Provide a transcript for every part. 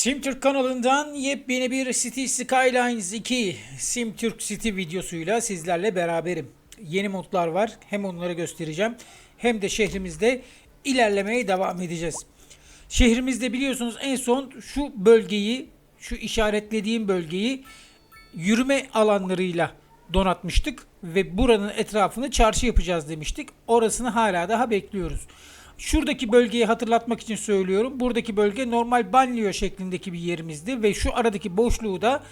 SimTürk kanalından yepyeni bir City Skylines 2 SimTürk City videosuyla sizlerle beraberim. Yeni modlar var. Hem onları göstereceğim hem de şehrimizde ilerlemeye devam edeceğiz. Şehrimizde biliyorsunuz en son şu bölgeyi, şu işaretlediğim bölgeyi yürüme alanlarıyla donatmıştık ve buranın etrafını çarşı yapacağız demiştik. Orasını hala daha bekliyoruz. Şuradaki bölgeyi hatırlatmak için söylüyorum. Buradaki bölge normal banliyö şeklindeki bir yerimizdi ve şu aradaki boşluğu da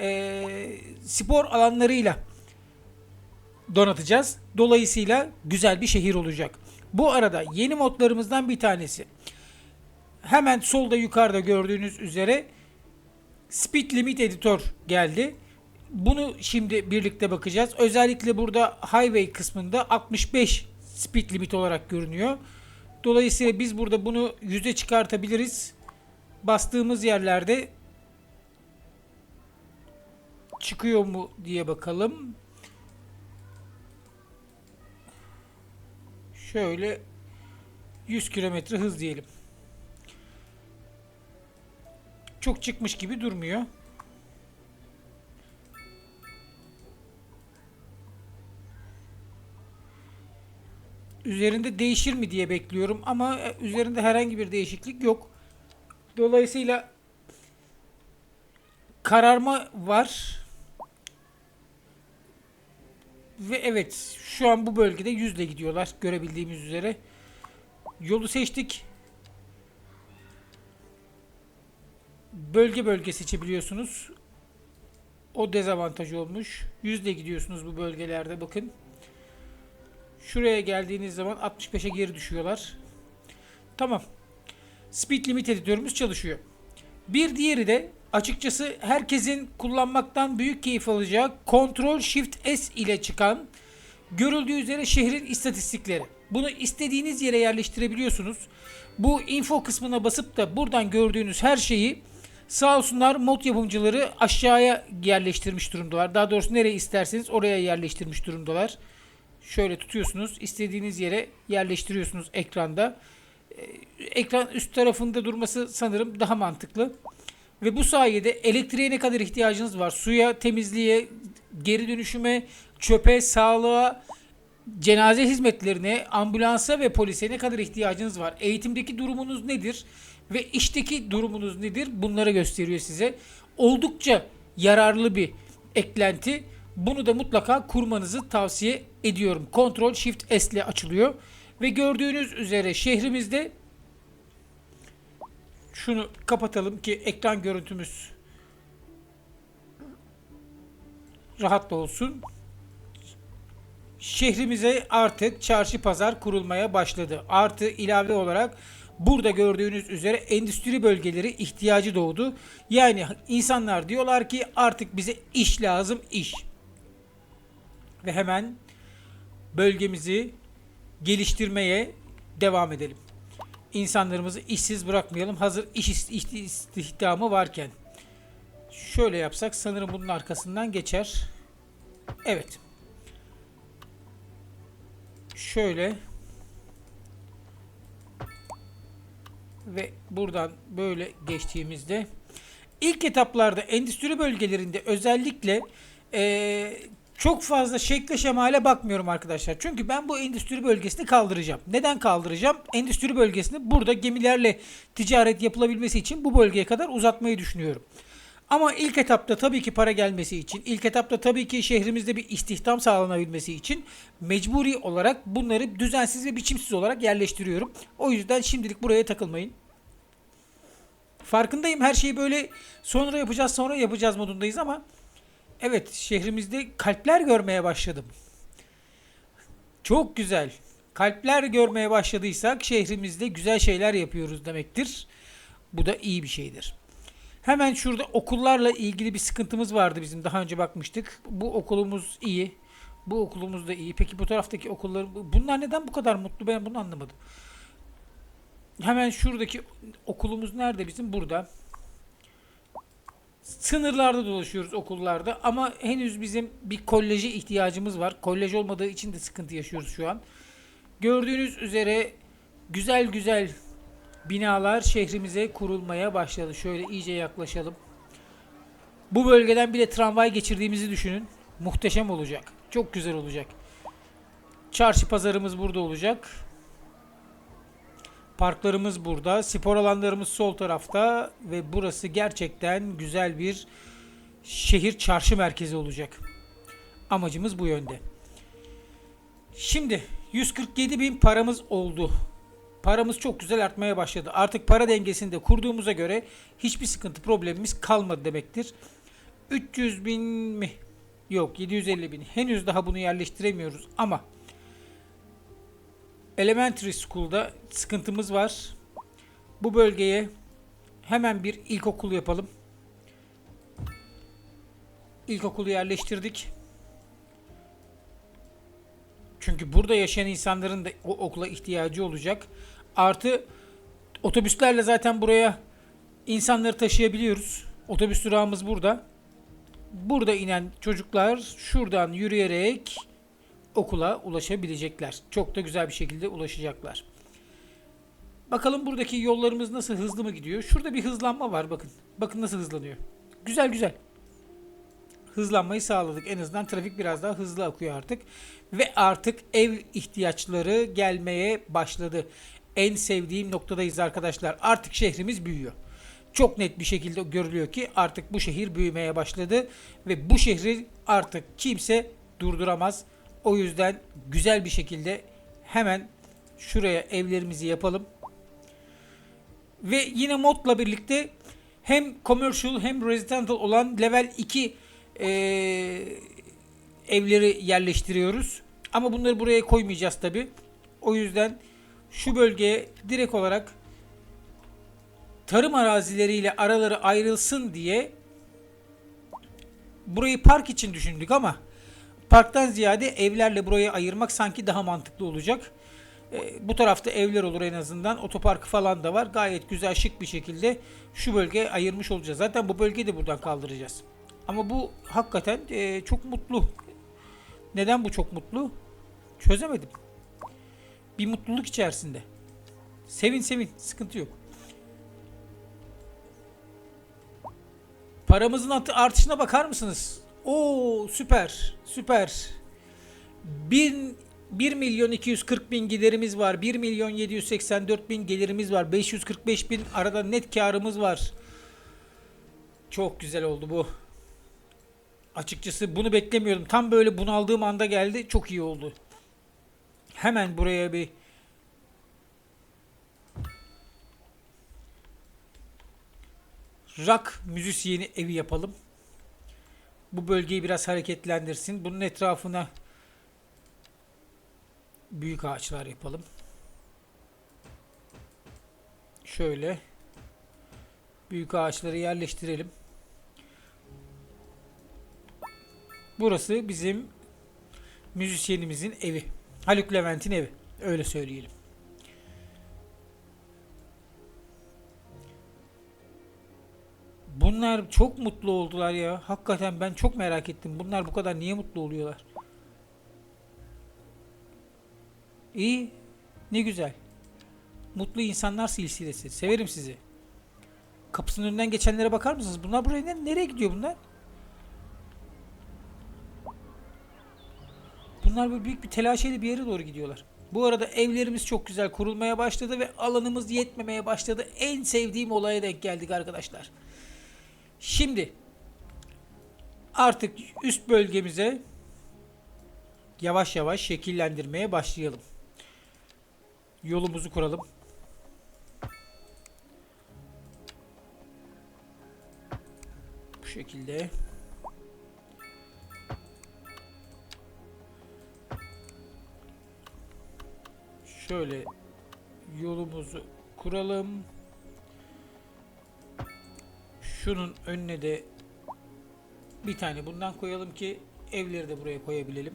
eee, spor alanlarıyla donatacağız. Dolayısıyla güzel bir şehir olacak. Bu arada yeni modlarımızdan bir tanesi. Hemen solda yukarıda gördüğünüz üzere Speed Limit Editor geldi. Bunu şimdi birlikte bakacağız. Özellikle burada Highway kısmında 65 speed limit olarak görünüyor. Dolayısıyla biz burada bunu 100'e çıkartabiliriz. Bastığımız yerlerde çıkıyor mu diye bakalım. Şöyle 100 kilometre hız diyelim. Çok çıkmış gibi durmuyor. Üzerinde değişir mi diye bekliyorum ama e, üzerinde herhangi bir değişiklik yok. Dolayısıyla kararma var. Ve evet şu an bu bölgede yüzle gidiyorlar görebildiğimiz üzere. Yolu seçtik. Bölge bölge seçebiliyorsunuz. O dezavantaj olmuş. Yüzle gidiyorsunuz bu bölgelerde bakın. Şuraya geldiğiniz zaman 65'e geri düşüyorlar. Tamam. Speed limit editörümüz çalışıyor. Bir diğeri de açıkçası herkesin kullanmaktan büyük keyif alacağı Ctrl Shift S ile çıkan görüldüğü üzere şehrin istatistikleri. Bunu istediğiniz yere yerleştirebiliyorsunuz. Bu info kısmına basıp da buradan gördüğünüz her şeyi sağ olsunlar mod yapımcıları aşağıya yerleştirmiş durumdalar. Daha doğrusu nereye isterseniz oraya yerleştirmiş durumdalar. Şöyle tutuyorsunuz. istediğiniz yere yerleştiriyorsunuz ekranda. Ee, Ekran üst tarafında durması sanırım daha mantıklı. Ve bu sayede elektriğe ne kadar ihtiyacınız var? Suya, temizliğe, geri dönüşüme, çöpe, sağlığa, cenaze hizmetlerine, ambulansa ve polise ne kadar ihtiyacınız var? Eğitimdeki durumunuz nedir? Ve işteki durumunuz nedir? Bunları gösteriyor size. Oldukça yararlı bir eklenti. Bunu da mutlaka kurmanızı tavsiye ediyorum. Ctrl Shift S ile açılıyor. Ve gördüğünüz üzere şehrimizde şunu kapatalım ki ekran görüntümüz rahat da olsun. Şehrimize artık çarşı pazar kurulmaya başladı. Artı ilave olarak burada gördüğünüz üzere endüstri bölgeleri ihtiyacı doğdu. Yani insanlar diyorlar ki artık bize iş lazım iş. Ve hemen bölgemizi geliştirmeye devam edelim. İnsanlarımızı işsiz bırakmayalım. Hazır iş ist- isti- istihdamı varken. Şöyle yapsak sanırım bunun arkasından geçer. Evet. Şöyle. Ve buradan böyle geçtiğimizde ilk etaplarda endüstri bölgelerinde özellikle eee, çok fazla şekle şemale bakmıyorum arkadaşlar. Çünkü ben bu endüstri bölgesini kaldıracağım. Neden kaldıracağım? Endüstri bölgesini burada gemilerle ticaret yapılabilmesi için bu bölgeye kadar uzatmayı düşünüyorum. Ama ilk etapta tabii ki para gelmesi için, ilk etapta tabii ki şehrimizde bir istihdam sağlanabilmesi için mecburi olarak bunları düzensiz ve biçimsiz olarak yerleştiriyorum. O yüzden şimdilik buraya takılmayın. Farkındayım her şeyi böyle sonra yapacağız sonra yapacağız modundayız ama evet şehrimizde kalpler görmeye başladım. Çok güzel. Kalpler görmeye başladıysak şehrimizde güzel şeyler yapıyoruz demektir. Bu da iyi bir şeydir. Hemen şurada okullarla ilgili bir sıkıntımız vardı bizim. Daha önce bakmıştık. Bu okulumuz iyi. Bu okulumuz da iyi. Peki bu taraftaki okullar bunlar neden bu kadar mutlu? Ben bunu anlamadım. Hemen şuradaki okulumuz nerede bizim? Burada. Sınırlarda dolaşıyoruz okullarda ama henüz bizim bir koleje ihtiyacımız var. Kolej olmadığı için de sıkıntı yaşıyoruz şu an. Gördüğünüz üzere güzel güzel Binalar şehrimize kurulmaya başladı. Şöyle iyice yaklaşalım. Bu bölgeden bile tramvay geçirdiğimizi düşünün. Muhteşem olacak. Çok güzel olacak. Çarşı pazarımız burada olacak. Parklarımız burada. Spor alanlarımız sol tarafta. Ve burası gerçekten güzel bir şehir çarşı merkezi olacak. Amacımız bu yönde. Şimdi 147 bin paramız oldu. Paramız çok güzel artmaya başladı. Artık para dengesini de kurduğumuza göre hiçbir sıkıntı problemimiz kalmadı demektir. 300 bin mi? Yok 750 bin. Henüz daha bunu yerleştiremiyoruz ama Elementary School'da sıkıntımız var. Bu bölgeye hemen bir ilkokul yapalım. İlkokulu yerleştirdik. Çünkü burada yaşayan insanların da o okula ihtiyacı olacak. Artı otobüslerle zaten buraya insanları taşıyabiliyoruz. Otobüs durağımız burada. Burada inen çocuklar şuradan yürüyerek okula ulaşabilecekler. Çok da güzel bir şekilde ulaşacaklar. Bakalım buradaki yollarımız nasıl hızlı mı gidiyor? Şurada bir hızlanma var bakın. Bakın nasıl hızlanıyor. Güzel güzel. Hızlanmayı sağladık. En azından trafik biraz daha hızlı akıyor artık. Ve artık ev ihtiyaçları gelmeye başladı. En sevdiğim noktadayız arkadaşlar. Artık şehrimiz büyüyor. Çok net bir şekilde görülüyor ki artık bu şehir büyümeye başladı ve bu şehri artık kimse durduramaz. O yüzden güzel bir şekilde hemen şuraya evlerimizi yapalım. Ve yine modla birlikte hem commercial hem residential olan level 2 eee, evleri yerleştiriyoruz. Ama bunları buraya koymayacağız tabi. O yüzden şu bölgeye direkt olarak tarım arazileriyle araları ayrılsın diye burayı park için düşündük ama parktan ziyade evlerle burayı ayırmak sanki daha mantıklı olacak. E, bu tarafta evler olur en azından. Otoparkı falan da var. Gayet güzel şık bir şekilde şu bölgeye ayırmış olacağız. Zaten bu bölgeyi de buradan kaldıracağız. Ama bu hakikaten e, çok mutlu. Neden bu çok mutlu? Çözemedim. Bir mutluluk içerisinde. Sevin sevin. Sıkıntı yok. Paramızın artışına bakar mısınız? Oo süper. Süper. 1, 1 milyon 240 bin giderimiz var. 1 milyon 784 bin gelirimiz var. 545 bin arada net karımız var. Çok güzel oldu bu. Açıkçası bunu beklemiyordum. Tam böyle bunaldığım anda geldi. Çok iyi oldu. Hemen buraya bir rock müzisyeni evi yapalım. Bu bölgeyi biraz hareketlendirsin. Bunun etrafına büyük ağaçlar yapalım. Şöyle büyük ağaçları yerleştirelim. Burası bizim müzisyenimizin evi. Haluk Levent'in evi. Öyle söyleyelim. Bunlar çok mutlu oldular ya. Hakikaten ben çok merak ettim. Bunlar bu kadar niye mutlu oluyorlar? İyi. Ne güzel. Mutlu insanlar silsilesi. Severim sizi. Kapısının önünden geçenlere bakar mısınız? Bunlar buraya ne- nereye gidiyor bunlar? Bunlar böyle büyük bir telaşeyle bir yere doğru gidiyorlar. Bu arada evlerimiz çok güzel kurulmaya başladı ve alanımız yetmemeye başladı. En sevdiğim olaya denk geldik arkadaşlar. Şimdi artık üst bölgemize yavaş yavaş şekillendirmeye başlayalım. Yolumuzu kuralım. Bu şekilde. Şöyle yolumuzu kuralım. Şunun önüne de bir tane bundan koyalım ki evleri de buraya koyabilelim.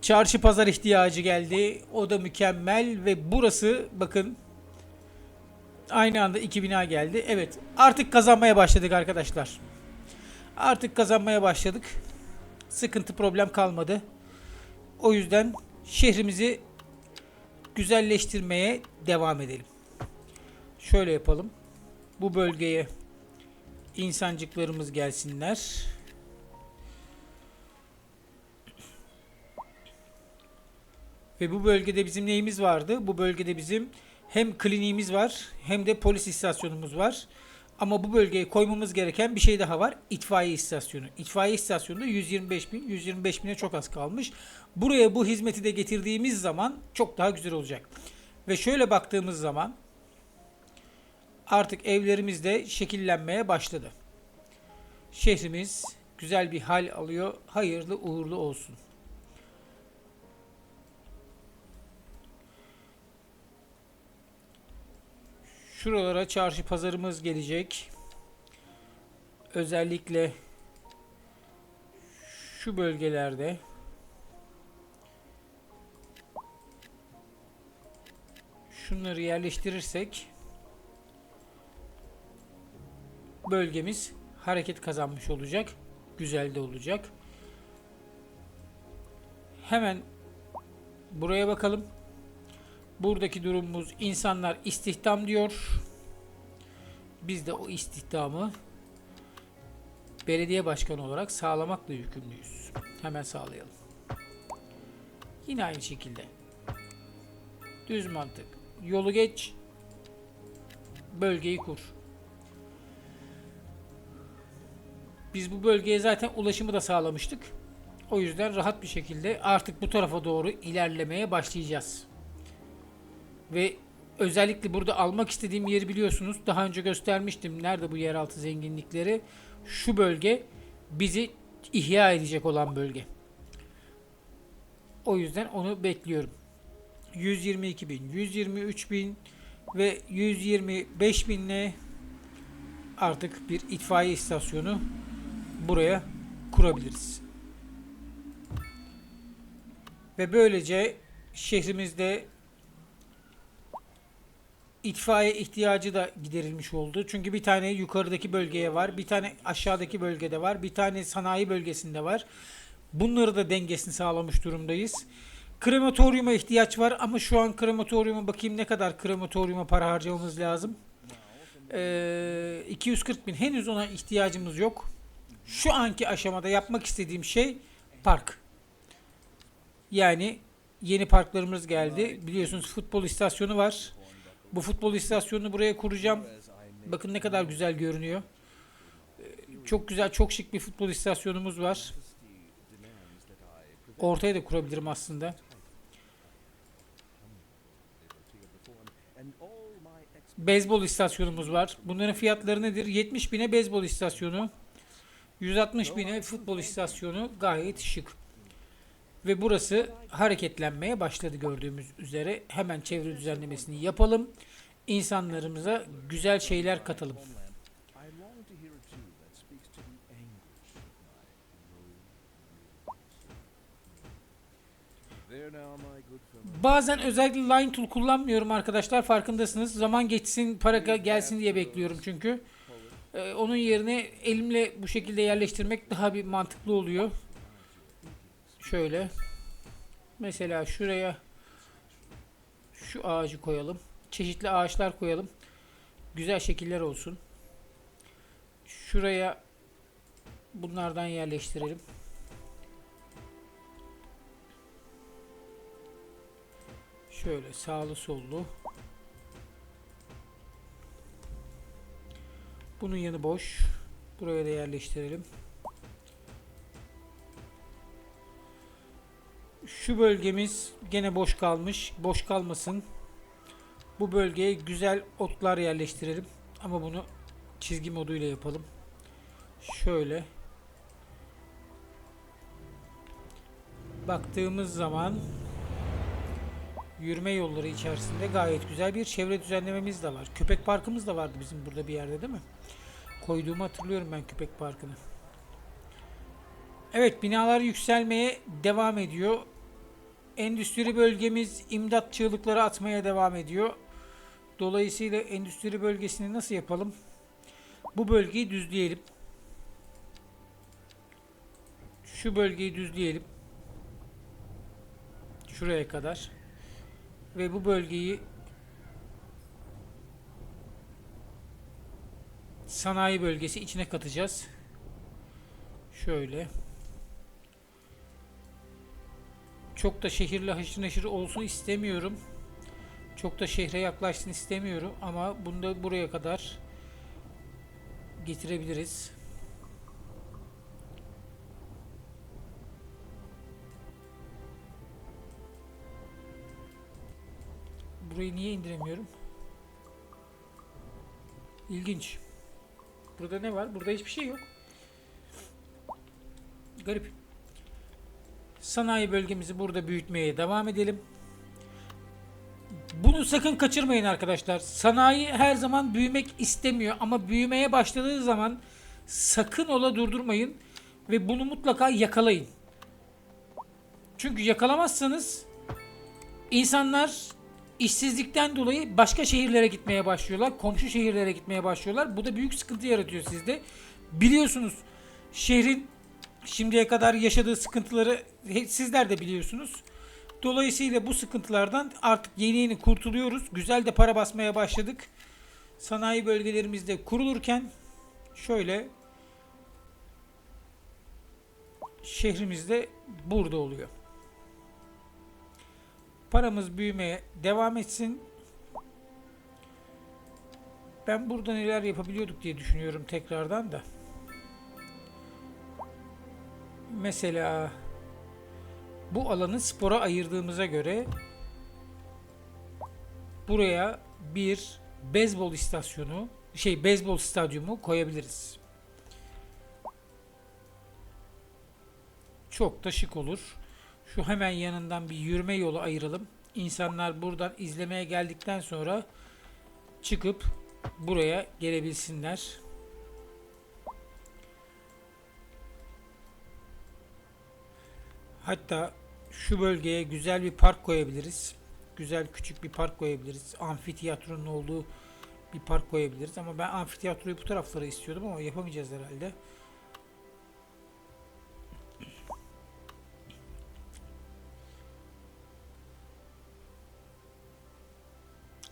Çarşı pazar ihtiyacı geldi. O da mükemmel ve burası bakın aynı anda iki bina geldi. Evet artık kazanmaya başladık arkadaşlar. Artık kazanmaya başladık. Sıkıntı problem kalmadı. O yüzden şehrimizi güzelleştirmeye devam edelim. Şöyle yapalım. Bu bölgeye insancıklarımız gelsinler. Ve bu bölgede bizim neyimiz vardı? Bu bölgede bizim hem kliniğimiz var hem de polis istasyonumuz var. Ama bu bölgeye koymamız gereken bir şey daha var. İtfaiye istasyonu. İtfaiye istasyonunda 125 bin, 125 bine çok az kalmış. Buraya bu hizmeti de getirdiğimiz zaman çok daha güzel olacak. Ve şöyle baktığımız zaman artık evlerimiz de şekillenmeye başladı. Şehrimiz güzel bir hal alıyor. Hayırlı uğurlu olsun. Şuralara çarşı pazarımız gelecek. Özellikle şu bölgelerde şunları yerleştirirsek bölgemiz hareket kazanmış olacak. Güzel de olacak. Hemen buraya bakalım. Buradaki durumumuz insanlar istihdam diyor. Biz de o istihdamı belediye başkanı olarak sağlamakla yükümlüyüz. Hemen sağlayalım. Yine aynı şekilde. Düz mantık. Yolu geç. Bölgeyi kur. Biz bu bölgeye zaten ulaşımı da sağlamıştık. O yüzden rahat bir şekilde artık bu tarafa doğru ilerlemeye başlayacağız. Ve özellikle burada almak istediğim yeri biliyorsunuz. Daha önce göstermiştim. Nerede bu yeraltı zenginlikleri? Şu bölge bizi ihya edecek olan bölge. O yüzden onu bekliyorum. 122 bin, 123 bin ve 125 binle artık bir itfaiye istasyonu buraya kurabiliriz. Ve böylece şehrimizde itfaiye ihtiyacı da giderilmiş oldu. Çünkü bir tane yukarıdaki bölgeye var, bir tane aşağıdaki bölgede var, bir tane sanayi bölgesinde var. Bunları da dengesini sağlamış durumdayız. Krematoryuma ihtiyaç var ama şu an krematoryuma bakayım ne kadar krematoryuma para harcamamız lazım. Ee, 240 bin henüz ona ihtiyacımız yok. Şu anki aşamada yapmak istediğim şey park. Yani yeni parklarımız geldi. Biliyorsunuz futbol istasyonu var. Bu futbol istasyonunu buraya kuracağım. Bakın ne kadar güzel görünüyor. Ee, Çok güzel, çok şık bir futbol istasyonumuz var. Ortaya da kurabilirim aslında. Beyzbol istasyonumuz var. Bunların fiyatları nedir? 70 bine beyzbol istasyonu. 160 bine futbol istasyonu gayet şık. Ve burası hareketlenmeye başladı gördüğümüz üzere. Hemen çevre düzenlemesini yapalım. İnsanlarımıza güzel şeyler katalım. Bazen özellikle Line Tool kullanmıyorum arkadaşlar farkındasınız. Zaman geçsin para gelsin diye bekliyorum çünkü. Ee, onun yerine elimle bu şekilde yerleştirmek daha bir mantıklı oluyor. Şöyle. Mesela şuraya şu ağacı koyalım. Çeşitli ağaçlar koyalım. Güzel şekiller olsun. Şuraya bunlardan yerleştirelim. Şöyle sağlı sollu. Bunun yanı boş. Buraya da yerleştirelim. Şu bölgemiz gene boş kalmış. Boş kalmasın. Bu bölgeye güzel otlar yerleştirelim. Ama bunu çizgi moduyla yapalım. Şöyle. Baktığımız zaman yürüme yolları içerisinde gayet güzel bir çevre düzenlememiz de var. Köpek parkımız da vardı bizim burada bir yerde değil mi? Koyduğumu hatırlıyorum ben köpek parkını. Evet binalar yükselmeye devam ediyor. Endüstri bölgemiz imdat çığlıkları atmaya devam ediyor. Dolayısıyla endüstri bölgesini nasıl yapalım? Bu bölgeyi düzleyelim. Şu bölgeyi düzleyelim. Şuraya kadar. Ve bu bölgeyi sanayi bölgesi içine katacağız. Şöyle. Çok da şehirle haşır neşir olsun istemiyorum. Çok da şehre yaklaşsın istemiyorum ama bunu da buraya kadar getirebiliriz. Burayı niye indiremiyorum? İlginç. Burada ne var? Burada hiçbir şey yok. Garip. Sanayi bölgemizi burada büyütmeye devam edelim. Bunu sakın kaçırmayın arkadaşlar. Sanayi her zaman büyümek istemiyor ama büyümeye başladığı zaman sakın ola durdurmayın ve bunu mutlaka yakalayın. Çünkü yakalamazsanız insanlar işsizlikten dolayı başka şehirlere gitmeye başlıyorlar. Komşu şehirlere gitmeye başlıyorlar. Bu da büyük sıkıntı yaratıyor sizde. Biliyorsunuz şehrin şimdiye kadar yaşadığı sıkıntıları sizler de biliyorsunuz. Dolayısıyla bu sıkıntılardan artık yeni yeni kurtuluyoruz. Güzel de para basmaya başladık. Sanayi bölgelerimizde kurulurken şöyle şehrimizde burada oluyor. Paramız büyümeye devam etsin. Ben burada neler yapabiliyorduk diye düşünüyorum tekrardan da. Mesela bu alanı spora ayırdığımıza göre buraya bir beyzbol istasyonu, şey beyzbol stadyumu koyabiliriz. Çok da şık olur. Şu hemen yanından bir yürüme yolu ayıralım. İnsanlar buradan izlemeye geldikten sonra çıkıp buraya gelebilsinler. Hatta şu bölgeye güzel bir park koyabiliriz. Güzel küçük bir park koyabiliriz. Amfiteyatronun olduğu bir park koyabiliriz. Ama ben amfiteyatroyu bu taraflara istiyordum ama yapamayacağız herhalde.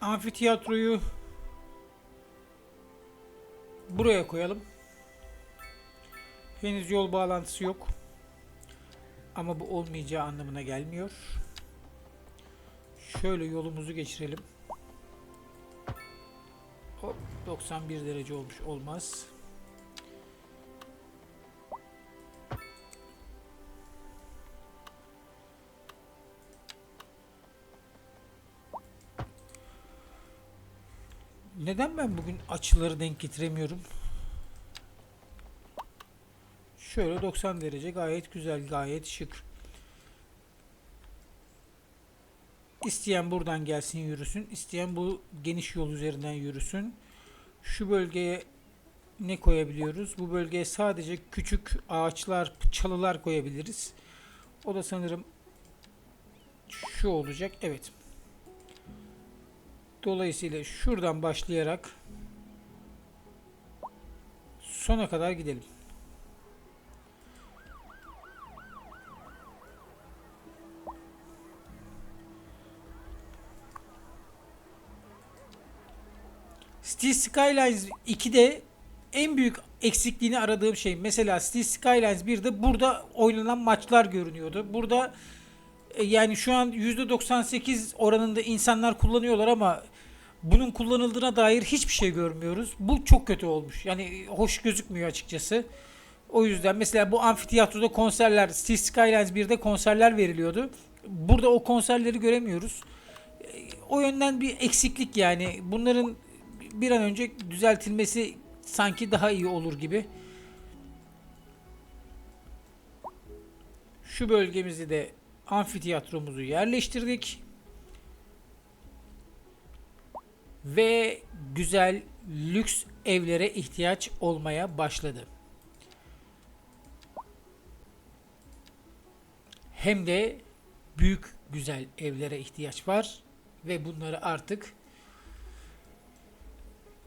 Amfiteyatroyu buraya koyalım. Henüz yol bağlantısı yok. Ama bu olmayacağı anlamına gelmiyor. Şöyle yolumuzu geçirelim. Hop 91 derece olmuş olmaz. Neden ben bugün açıları denk getiremiyorum? Şöyle 90 derece gayet güzel, gayet şık. İsteyen buradan gelsin yürüsün. isteyen bu geniş yol üzerinden yürüsün. Şu bölgeye ne koyabiliyoruz? Bu bölgeye sadece küçük ağaçlar, çalılar koyabiliriz. O da sanırım şu olacak. Evet. Dolayısıyla şuradan başlayarak sona kadar gidelim. Cities Skylines 2'de en büyük eksikliğini aradığım şey mesela Cities Skylines 1'de burada oynanan maçlar görünüyordu. Burada yani şu an %98 oranında insanlar kullanıyorlar ama bunun kullanıldığına dair hiçbir şey görmüyoruz. Bu çok kötü olmuş. Yani hoş gözükmüyor açıkçası. O yüzden mesela bu amfiteyatroda konserler, Cities Skylines 1'de konserler veriliyordu. Burada o konserleri göremiyoruz. E, O yönden bir eksiklik yani. Bunların bir an önce düzeltilmesi sanki daha iyi olur gibi. Şu bölgemizi de amfiteyatromuzu yerleştirdik. Ve güzel lüks evlere ihtiyaç olmaya başladı. Hem de büyük güzel evlere ihtiyaç var ve bunları artık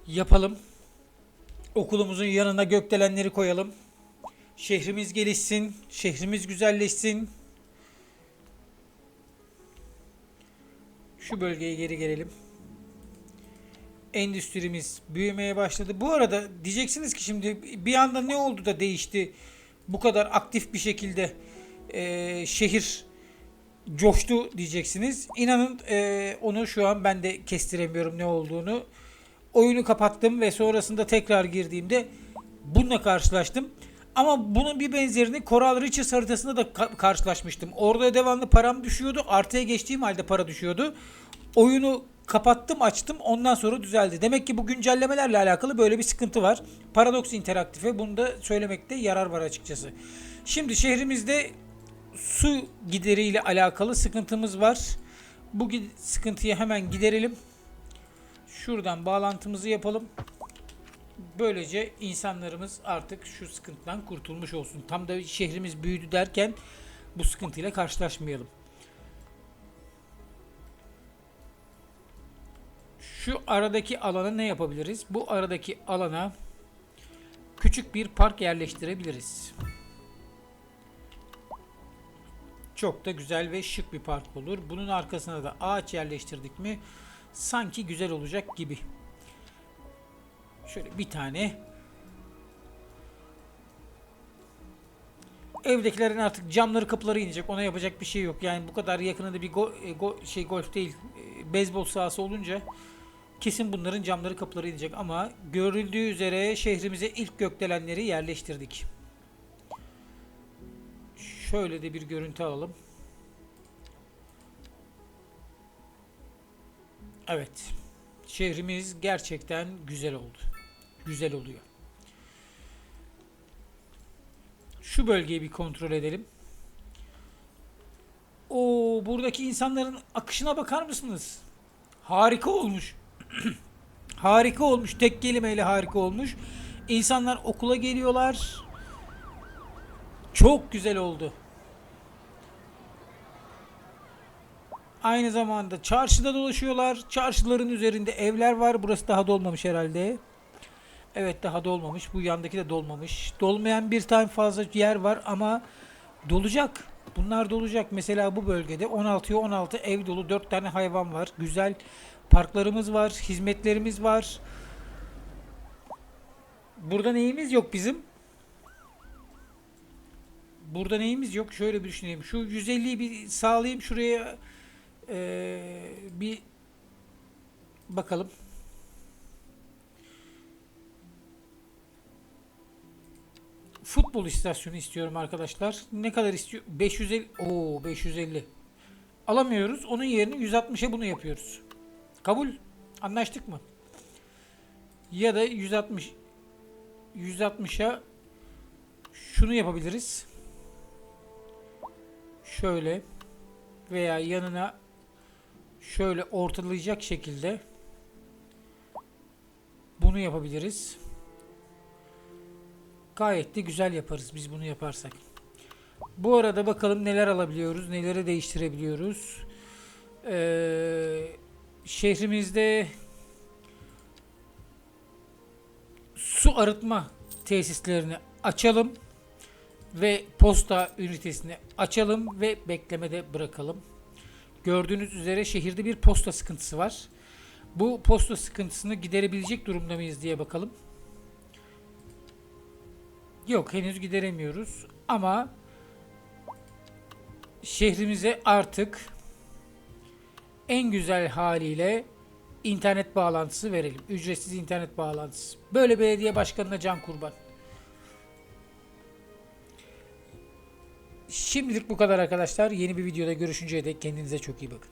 yapalım. Okulumuzun yanına gökdelenleri koyalım. Şehrimiz gelişsin, şehrimiz güzelleşsin. Şu bölgeye geri gelelim. endüstrimiz büyümeye başladı. Bu arada diyeceksiniz ki şimdi bir anda ne oldu da değişti bu kadar aktif bir şekilde e, şehir coştu diyeceksiniz. İnanın e, onu şu an ben de kestiremiyorum ne olduğunu. Oyunu kapattım ve sonrasında tekrar girdiğimde bununla karşılaştım. Ama bunun bir benzerini Coral Riches haritasında da ka- karşılaşmıştım. Orada devamlı param düşüyordu. Artıya geçtiğim halde para düşüyordu. Oyunu kapattım açtım ondan sonra düzeldi. Demek ki bu güncellemelerle alakalı böyle bir sıkıntı var. Paradox Interaktif'e bunu da söylemekte yarar var açıkçası. Şimdi şehrimizde su gideriyle alakalı sıkıntımız var. Bu sıkıntıyı hemen giderelim. Şuradan bağlantımızı yapalım. Böylece insanlarımız artık şu sıkıntıdan kurtulmuş olsun. Tam da şehrimiz büyüdü derken bu sıkıntıyla karşılaşmayalım. Şu aradaki alana ne yapabiliriz? Bu aradaki alana küçük bir park yerleştirebiliriz. Çok da güzel ve şık bir park olur. Bunun arkasına da ağaç yerleştirdik mi sanki güzel olacak gibi. Şöyle bir tane. Evdekilerin artık camları kapıları inecek. Ona yapacak bir şey yok. Yani bu kadar yakınında bir go- e, go- şey golf değil, e, beyzbol sahası olunca kesin bunların camları kapıları inecek. Ama görüldüğü üzere şehrimize ilk gökdelenleri yerleştirdik. Şöyle de bir görüntü alalım. Evet. Şehrimiz gerçekten güzel oldu. Güzel oluyor. Şu bölgeyi bir kontrol edelim. O buradaki insanların akışına bakar mısınız? Harika olmuş. harika olmuş. Tek kelimeyle harika olmuş. İnsanlar okula geliyorlar. Çok güzel oldu. Aynı zamanda çarşıda dolaşıyorlar. Çarşıların üzerinde evler var. Burası daha dolmamış herhalde. Evet daha dolmamış. Bu yandaki de dolmamış. Dolmayan bir tane fazla yer var ama dolacak. Bunlar dolacak. Mesela bu bölgede 16'ya 16 ev dolu 4 tane hayvan var. Güzel parklarımız var. Hizmetlerimiz var. Burada neyimiz yok bizim? Burada neyimiz yok? Şöyle bir düşünelim. Şu 150'yi bir sağlayayım şuraya ee, bir bakalım. Futbol istasyonu istiyorum arkadaşlar. Ne kadar istiyor? 550. Oo 550. Alamıyoruz. Onun yerine 160'a bunu yapıyoruz. Kabul. Anlaştık mı? Ya da 160 160'a şunu yapabiliriz. Şöyle veya yanına şöyle ortalayacak şekilde bunu yapabiliriz. Gayet de güzel yaparız biz bunu yaparsak. Bu arada bakalım neler alabiliyoruz, neleri değiştirebiliyoruz. Ee, şehrimizde su arıtma tesislerini açalım ve posta ünitesini açalım ve beklemede bırakalım. Gördüğünüz üzere şehirde bir posta sıkıntısı var. Bu posta sıkıntısını giderebilecek durumda mıyız diye bakalım. Yok henüz gideremiyoruz ama şehrimize artık en güzel haliyle internet bağlantısı verelim. Ücretsiz internet bağlantısı. Böyle belediye başkanına can kurban. Şimdilik bu kadar arkadaşlar. Yeni bir videoda görüşünceye dek kendinize çok iyi bakın.